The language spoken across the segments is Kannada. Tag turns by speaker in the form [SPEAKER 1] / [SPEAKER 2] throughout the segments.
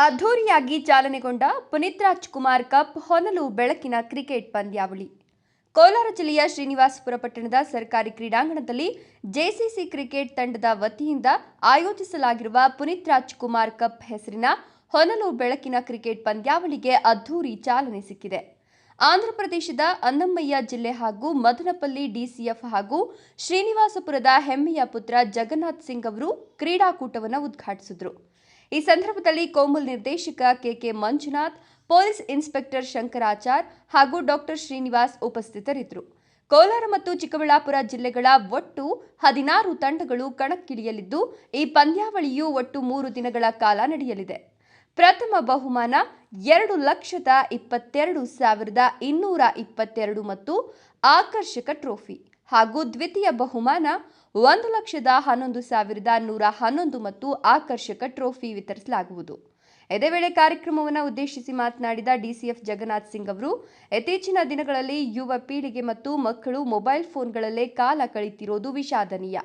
[SPEAKER 1] ಅದ್ಧೂರಿಯಾಗಿ ಚಾಲನೆಗೊಂಡ ಪುನೀತ್ ರಾಜ್ಕುಮಾರ್ ಕಪ್ ಹೊನಲು ಬೆಳಕಿನ ಕ್ರಿಕೆಟ್ ಪಂದ್ಯಾವಳಿ. ಕೋಲಾರ ಜಿಲ್ಲೆಯ ಶ್ರೀನಿವಾಸಪುರ ಪಟ್ಟಣದ ಸರ್ಕಾರಿ ಕ್ರೀಡಾಂಗಣದಲ್ಲಿ ಜೆಸಿಸಿ ಕ್ರಿಕೆಟ್ ತಂಡದ ವತಿಯಿಂದ ಆಯೋಜಿಸಲಾಗಿರುವ ಪುನೀತ್ ರಾಜ್ಕುಮಾರ್ ಕಪ್ ಹೆಸರಿನ ಹೊನಲು ಬೆಳಕಿನ ಕ್ರಿಕೆಟ್ ಪಂದ್ಯಾವಳಿಗೆ ಅದ್ಧೂರಿ ಚಾಲನೆ ಸಿಕ್ಕಿದೆ. ಆಂಧ್ರಪ್ರದೇಶದ ಅನ್ನಮಯ್ಯ ಜಿಲ್ಲೆ ಹಾಗೂ ಮದನಪಲ್ಲಿ ಡಿಸಿಎಫ್ ಹಾಗೂ ಶ್ರೀನಿವಾಸಪುರದ ಹೆಮ್ಮೆಯ ಪುತ್ರ ಜಗನ್ನಾಥ್ ಸಿಂಗ್ ಅವರು ಕ್ರೀಡಾಕೂಟವನ್ನು ಉದ್ಘಾಟಿಸಿದರು. ಈ ಸಂದರ್ಭದಲ್ಲಿ ಕೋಮಲ್ ನಿರ್ದೇಶಕ K K Manjunath, police inspector Shankarachar ಹಾಗೂ ಡಾಕ್ಟರ್ ಶ್ರೀನಿವಾಸ್ ಉಪಸ್ಥಿತರಿದ್ದರು. ಕೋಲಾರ ಮತ್ತು ಚಿಕ್ಕಬಳ್ಳಾಪುರ ಜಿಲ್ಲೆಗಳ ಒಟ್ಟು ಹದಿನಾರು ತಂಡಗಳು ಕಣಕ್ಕಿಳಿಯಲಿದ್ದು, ಈ ಪಂದ್ಯಾವಳಿಯು ಒಟ್ಟು ಮೂರು ದಿನಗಳ ಕಾಲ ನಡೆಯಲಿದೆ. ಪ್ರಥಮ ಬಹುಮಾನ ಎರಡು ಲಕ್ಷದ ಇಪ್ಪತ್ತೆರಡು ಸಾವಿರದ ಇನ್ನೂರ ಇಪ್ಪತ್ತೆರಡು ಮತ್ತು ಆಕರ್ಷಕ ಟ್ರೋಫಿ. ಹಾಗೂ ದ್ವಿತೀಯ ಬಹುಮಾನ ಒಂದು ಲಕ್ಷದ ಹನ್ನೊಂದು ಸಾವಿರದ ನೂರ ಹನ್ನೊಂದು ಮತ್ತು ಆಕರ್ಷಕ ಟ್ರೋಫಿ ವಿತರಿಸಲಾಗುವುದು. ಇದೇ ವೇಳೆ ಕಾರ್ಯಕ್ರಮವನ್ನು ಉದ್ದೇಶಿಸಿ ಮಾತನಾಡಿದ ಡಿಸಿಎಫ್ ಜಗನ್ನಾಥ್ ಸಿಂಗ್ ಅವರು, ಇತ್ತೀಚಿನ ದಿನಗಳಲ್ಲಿ ಯುವ ಪೀಳಿಗೆ ಮತ್ತು ಮಕ್ಕಳು ಮೊಬೈಲ್ ಫೋನ್ಗಳಲ್ಲೇ ಕಾಲ ಕಳೆಯುತ್ತಿರುವುದು ವಿಷಾದನೀಯ.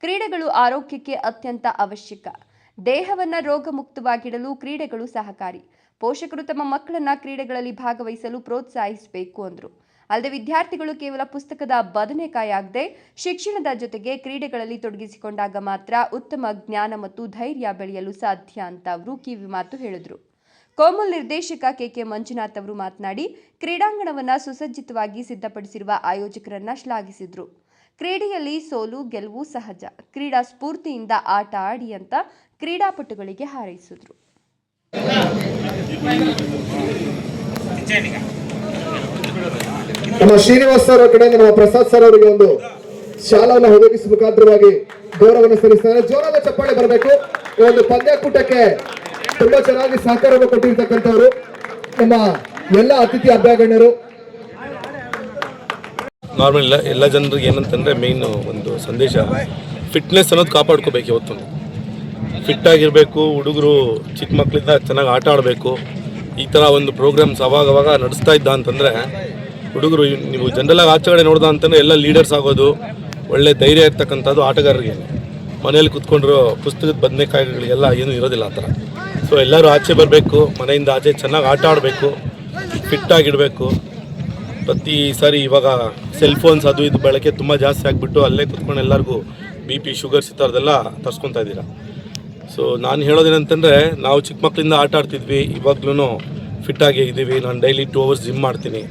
[SPEAKER 1] ಕ್ರೀಡೆಗಳು ಆರೋಗ್ಯಕ್ಕೆ ಅತ್ಯಂತ ಅವಶ್ಯಕ. ದೇಹವನ್ನು ರೋಗಮುಕ್ತವಾಗಿಡಲು ಕ್ರೀಡೆಗಳು ಸಹಕಾರಿ. ಪೋಷಕರು ತಮ್ಮ ಮಕ್ಕಳನ್ನ ಕ್ರೀಡೆಗಳಲ್ಲಿ ಭಾಗವಹಿಸಲು ಪ್ರೋತ್ಸಾಹಿಸಬೇಕು ಅಂದರು. ಅಲ್ಲದೆ ವಿದ್ಯಾರ್ಥಿಗಳು ಕೇವಲ ಪುಸ್ತಕದ ಬದನೆಕಾಯಾಗದೆ ಶಿಕ್ಷಣದ ಜೊತೆಗೆ ಕ್ರೀಡೆಗಳಲ್ಲಿ ತೊಡಗಿಸಿಕೊಂಡಾಗ ಮಾತ್ರ ಉತ್ತಮ ಜ್ಞಾನ ಮತ್ತು ಧೈರ್ಯ ಬೆಳೆಯಲು ಸಾಧ್ಯ ಅಂತ ಅವರು ಕಿವಿ ಮಾತು ಹೇಳಿದರು. ಕೋಮಲ್ ನಿರ್ದೇಶಕ ಕೆಕೆ ಮಂಜುನಾಥ್ ಅವರು ಮಾತನಾಡಿ, ಕ್ರೀಡಾಂಗಣವನ್ನು ಸುಸಜ್ಜಿತವಾಗಿ ಸಿದ್ಧಪಡಿಸಿರುವ ಆಯೋಜಕರನ್ನ ಶ್ಲಾಘಿಸಿದರು. ಕ್ರೀಡೆಯಲ್ಲಿ ಸೋಲು, ಗೆಲುವು ಸಹಜ. ಕ್ರೀಡಾ ಸ್ಫೂರ್ತಿಯಿಂದ ಆಟ ಆಡಿ ಅಂತ ಕ್ರೀಡಾಪಟುಗಳಿಗೆ ಹಾರೈಸಿದರು.
[SPEAKER 2] ನಮ್ಮ ಶ್ರೀನಿವಾಸ್ ಸರ್ ಅವರ ಕಡೆಯಿಂದ, ನಮ್ಮ ಪ್ರಸಾದ್ ಸರ್ ಅವರಿಗೆ ಒಂದು ಶಾಲವನ್ನು ಒದಗಿಸುವ ಮುಖಾಂತರವಾಗಿ ಗೌರವವನ್ನು ಸಲ್ಲಿಸ್ತಾರೆ. ಜೋರಾದ ಚಪ್ಪಾಳೆ ಬರಬೇಕು. ಈ ಒಂದು ಪಂದ್ಯಕೂಟಕ್ಕೆ ತುಂಬಾ ಚೆನ್ನಾಗಿ ಸಹಕಾರವನ್ನು ಕೊಟ್ಟಿರ್ತಕ್ಕಂಥವ್ರು ನಮ್ಮ ಎಲ್ಲ ಅತಿಥಿ ಅಭ್ಯಾಗಣ್ಯರು.
[SPEAKER 3] ನಾರ್ಮಲ್ ಇಲ್ಲ, ಎಲ್ಲ ಜನರಿಗೆ ಏನಂತಂದರೆ ಮೇಯ್ನು ಒಂದು ಸಂದೇಶ ಫಿಟ್ನೆಸ್ ಅನ್ನೋದು ಕಾಪಾಡ್ಕೋಬೇಕು ಇವತ್ತು ಫಿಟ್ ಆಗಿರಬೇಕು, ಹುಡುಗರು ಚಿಕ್ಕ ಮಕ್ಕಳಿಂದ ಚೆನ್ನಾಗಿ ಆಟ ಆಡಬೇಕು, ಈ ಥರ ಒಂದು ಪ್ರೋಗ್ರಾಮ್ಸ್ ಅವಾಗವಾಗ ಅವಾಗ ನಡೆಸ್ತಾ ಇದ್ದ ಅಂತಂದರೆ ಹುಡುಗರು ನೀವು ಜನರಲಾಗಿ ಆಚೆ ಕಡೆ ನೋಡ್ದ ಅಂತಂದರೆ ಎಲ್ಲ ಲೀಡರ್ಸ್ ಆಗೋದು, ಒಳ್ಳೆ ಧೈರ್ಯ ಇರ್ತಕ್ಕಂಥದ್ದು ಆಟಗಾರರಿಗೆ. ಮನೇಲಿ ಕುತ್ಕೊಂಡ್ರು ಪುಸ್ತಕದ ಬದನೆಕಾಯಿಗಳಿಗೆಲ್ಲ ಏನೂ ಇರೋದಿಲ್ಲ ಆ ಥರ. ಸೊ ಎಲ್ಲರೂ ಆಚೆ ಬರಬೇಕು, ಮನೆಯಿಂದ ಆಚೆ ಚೆನ್ನಾಗಿ ಆಟ ಆಡಬೇಕು ಫಿಟ್ಟಾಗಿಡಬೇಕು ಪ್ರತಿ ಸಾರಿ ಇವಾಗ ಸೆಲ್ ಫೋನ್ಸ್ ಅದು ಇದು ಬಳಕೆ ತುಂಬ ಜಾಸ್ತಿ ಆಗಿಬಿಟ್ಟು ಅಲ್ಲೇ ಕುತ್ಕೊಂಡು ಎಲ್ಲರಿಗೂ ಬಿ ಪಿ ಶುಗರ್ಸ್ ಈ ಥರದ್ದೆಲ್ಲ ತರ್ಸ್ಕೊತಾ ಇದ್ದೀರಾ. ಸೊ ನಾನು ಹೇಳೋದೇನಂತಂದರೆ, ನಾವು ಚಿಕ್ಕ ಮಕ್ಕಳಿಂದ ಆಟ ಆಡ್ತಿದ್ವಿ ಇವಾಗ್ಲೂ ಫಿಟ್ಟಾಗಿ ಇದ್ದೀವಿ ನಾನು ಡೈಲಿ ಟೂ ಅವರ್ಸ್ ಜಿಮ್ ಮಾಡ್ತೀನಿ.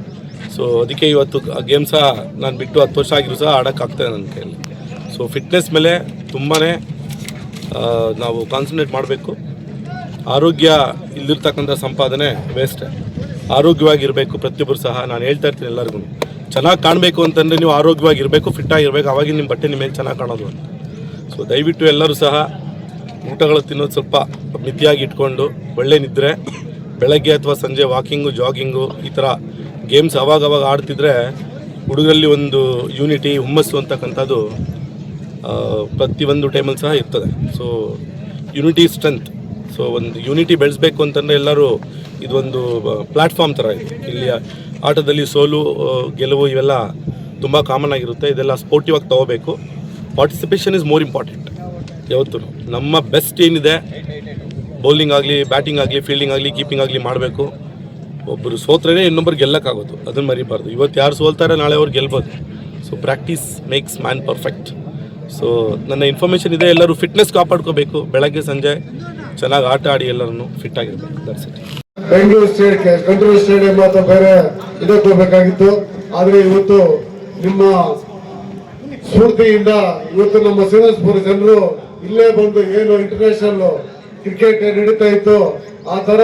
[SPEAKER 3] ಸೊ ಅದಕ್ಕೆ ಇವತ್ತು ಆ ಗೇಮ್ ಸಹ ನಾನು ಬಿಟ್ಟು ಹತ್ತು ವರ್ಷ ಆಗಿರೋ ಸಹ ಆಡೋಕ್ಕಾಗ್ತದೆ ನನ್ನ ಕೈಯಲ್ಲಿ. ಸೊ ಫಿಟ್ನೆಸ್ ಮೇಲೆ ತುಂಬಾ ನಾವು ಕಾನ್ಸಂಟ್ರೇಟ್ ಮಾಡಬೇಕು. ಆರೋಗ್ಯ ಇಲ್ಲಿರ್ತಕ್ಕಂಥ ಸಂಪಾದನೆ ವೇಸ್ಟೇ ಆರೋಗ್ಯವಾಗಿರಬೇಕು ಪ್ರತಿಯೊಬ್ಬರು ಸಹ. ನಾನು ಹೇಳ್ತಾ ಇರ್ತೀನಿ ಎಲ್ಲರಿಗೂ. ಚೆನ್ನಾಗಿ ಕಾಣಬೇಕು ಅಂತಂದರೆ ನೀವು ಆರೋಗ್ಯವಾಗಿರಬೇಕು ಫಿಟ್ಟಾಗಿರಬೇಕು ಆವಾಗಿನ ನಿಮ್ಮ ಬಟ್ಟೆ ನಿಮ್ಮ ಚೆನ್ನಾಗಿ ಕಾಣೋದು ಅಂತ. ಸೊ ದಯವಿಟ್ಟು ಎಲ್ಲರೂ ಸಹ ಊಟಗಳು ತಿನ್ನೋದು ಸ್ವಲ್ಪ ಮಿತಿಯಾಗಿ ಇಟ್ಕೊಂಡು ಒಳ್ಳೆ ನಿದ್ರೆ, ಬೆಳಗ್ಗೆ ಅಥವಾ ಸಂಜೆ ವಾಕಿಂಗು ಜಾಗಿಂಗು ಈ ಥರ ಗೇಮ್ಸ್ ಅವಾಗ ಅವಾಗ ಆಡ್ತಿದ್ರೆ ಹುಡುಗರಲ್ಲಿ ಒಂದು ಯೂನಿಟಿ ಹುಮ್ಮಸ್ಸು ಅಂತಕ್ಕಂಥದ್ದು ಪ್ರತಿಯೊಂದು ಟೈಮಲ್ಲಿ ಸಹ ಇರ್ತದೆ. ಸೊ ಯುನಿಟಿ ಸ್ಟ್ರೆಂತ್ ಸೊ ಒಂದು ಯೂನಿಟಿ ಬೆಳೆಸಬೇಕು ಅಂತಂದರೆ ಎಲ್ಲರೂ ಇದೊಂದು ಪ್ಲ್ಯಾಟ್ಫಾರ್ಮ್ ಥರ ಇದೆ. ಇಲ್ಲಿ ಆಟದಲ್ಲಿ ಸೋಲು ಗೆಲುವು ಇವೆಲ್ಲ ತುಂಬ ಕಾಮನ್ ಆಗಿರುತ್ತೆ. ಇದೆಲ್ಲ ಸ್ಪೋರ್ಟಿವ್ ಆಗಿ ತೊಗೋಬೇಕು. ಪಾರ್ಟಿಸಿಪೇಷನ್ ಇಸ್ ಮೋರ್ ಇಂಪಾರ್ಟೆಂಟ್ ಯಾವತ್ತೂ ನಮ್ಮ ಬೆಸ್ಟ್ ಏನಿದೆ ಬೌಲಿಂಗ್ ಆಗಲಿ ಬ್ಯಾಟಿಂಗ್ ಆಗಲಿ ಫೀಲ್ಡಿಂಗ್ ಆಗಲಿ ಕೀಪಿಂಗ್ ಆಗಲಿ ಮಾಡಬೇಕು. ಒಬ್ಬರು ಸೋತ್ರೇ ಇನ್ನೊಬ್ಬರು ಗೆಲ್ಲಕ್ಕಾಗೋದು. ಅದನ್ನು ಮರಿಬಾರ್ದು. ಇವತ್ತು ಯಾರು ಸೋಲ್ತಾರೆ ನಾಳೆ ಅವ್ರು ಗೆಲ್ಬೋದು. So practice makes man perfect so ನನ್ನ ಇನ್ಫಾರ್ಮೇಷನ್ ಇದೆ, ಎಲ್ಲರೂ ಫಿಟ್ನೆಸ್ ಕಾಪಾಡ್ಕೋಬೇಕು. ಬೆಳಗ್ಗೆ, ಸಂಜೆ ಚೆನ್ನಾಗಿ ಆಟ ಆಡಿ ಎಲ್ಲರನ್ನು ಫಿಟ್ ಆಗಿರ್ಬೇಕು. That's
[SPEAKER 2] Bengaluru stadium control stadium ಅಥವಾ ಬೇರೆ ಇದಕ್ಕೆ ಹೋಗ್ಬೇಕಾಗಿತ್ತು ಆದರೆ ಇವತ್ತು ನಿಮ್ಮ ಸ್ಫೂರ್ತಿಯಿಂದ ಇವತ್ತು ನಮ್ಮ ಶ್ರೀನಿವಾಸಪುರ ಜನರು ಇಲ್ಲೇ ಬಂದು ಏನು ಇಂಟರ್ನ್ಯಾಷನಲ್ ಕ್ರಿಕೆಟ್ ನಡೀತಾ ಇತ್ತು, ಆ ತರ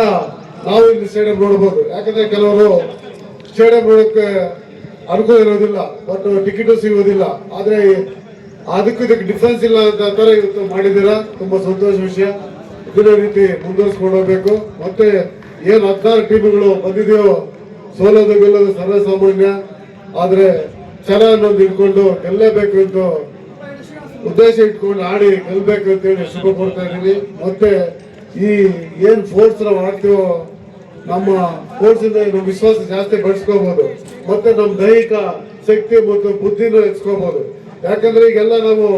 [SPEAKER 2] ನಾವು ಇಲ್ಲಿ ಸ್ಟೇಡಿಯಂ ನೋಡಬಹುದು ಯಾಕಂದ್ರೆ ಕೆಲವರು ಸ್ಟೇಡಿಯಂ ನೋಡಕ್ಕೆ ಅನುಕೂಲ ಇರೋದಿಲ್ಲ ಬಟ್ ಟಿಕೆಟ್ ಸಿಗೋದಿಲ್ಲ ಆದ್ರೆ ಅದಕ್ಕೂ ಇದಕ್ಕೆ ಡಿಫ್ರೆನ್ಸ್ ಇಲ್ಲ ಅಂತ ತರ ಇವತ್ತು ಮಾಡಿದ್ದೀರಾ? ತುಂಬಾ ಸಂತೋಷ ವಿಷಯ. ಇದೇ ರೀತಿ ಮುಂದುವರಿಸ್ಕೊಂಡು ಹೋಗ್ಬೇಕು. ಮತ್ತೆ ಏನ್ ಹದಿನಾರು ಟೀಮ್ಗಳು ಬಂದಿದೆಯೋ, ಸೋಲೋದು ಗೆಲ್ಲೋದು ಸರ್ವಸಾಮಾನ್ಯ. ಆದ್ರೆ ಛಲ ಅನ್ನೋದು ಇಟ್ಕೊಂಡು ಗೆಲ್ಲಬೇಕು ಅಂತ ಉದ್ದೇಶ ಇಟ್ಕೊಂಡು ಆಡಿ ಗೆಲ್ಲಬೇಕು ಅಂತ ಹೇಳಿ ಶುಭ ಕೊಡ್ತಾ ಇದ್ದೀನಿ. ಮತ್ತೆ ಈ ಏನ್ ಫೋರ್ಸ್ ನಾವು ನಮ್ಮ ಫೋರ್ಸ್ ಇಂದ ನಮ್ಮ ವಿಶ್ವಾಸ ಜಾಸ್ತಿ ಬೆಳೆಸ್ಕೋಬಹುದು ಮತ್ತೆ ನಮ್ಮ ದೈಹಿಕ ಶಕ್ತಿ ಮತ್ತು ಬುದ್ಧಿನ ಹೆಚ್ಚಿಸ್ಕೋಬಹುದು ಯಾಕಂದ್ರೆ ಈಗೆಲ್ಲ ನಾವು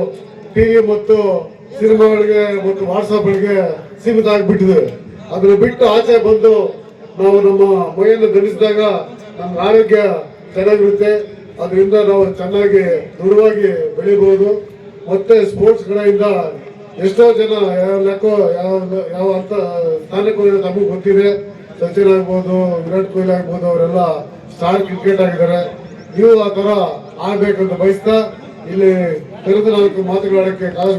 [SPEAKER 2] ಟಿವಿ ಮತ್ತು ಸಿನಿಮಾಗಳಿಗೆ ಮತ್ತು ವಾಟ್ಸಪ್ಗಳಿಗೆ ಸೀಮಿತ ಆಗಿಬಿಟ್ಟಿದ್ದೇವೆ ಅದನ್ನು ಬಿಟ್ಟು ಆಚೆ ಬಂದು ನಾವು ನಮ್ಮ ಮೈಯನ್ನು ಧರಿಸಿದಾಗ ನಮ್ಮ ಆರೋಗ್ಯ ಚೆನ್ನಾಗಿರುತ್ತೆ. ಅದರಿಂದ ನಾವು ಚೆನ್ನಾಗಿ ದೃಢವಾಗಿ ಬೆಳಿಬಹುದು ಮತ್ತೆ ಸ್ಪೋರ್ಟ್ಸ್ ಎಷ್ಟೋ ಜನ ಯಾವ ಲೆಕ್ಕ, ಯಾವ ಯಾವ ಅಂತ ಸ್ಥಾನಕ್ಕೆ ನಮಗೆ ಗೊತ್ತಿದೆ. ಸಚಿನ್ ಆಗ್ಬೋದು, ವಿರಾಟ್ ಕೊಹ್ಲಿ ಆಗ್ಬೋದು, ಅವರೆಲ್ಲ ಸ್ಟಾರ್ ಕ್ರಿಕೆಟ್ ಆಗಿದ್ದಾರೆ. ನೀವು ಆ ತರ ಆಗ್ಬೇಕಂತ ಬಯಸ್ತಾ, ಇಲ್ಲಿ ತೆರೆದ ನಾಲ್ಕು ಮಾತುಗಳಾಡಕ್ಕೆ ಕಾಲೇಜ್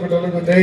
[SPEAKER 2] ಜೈ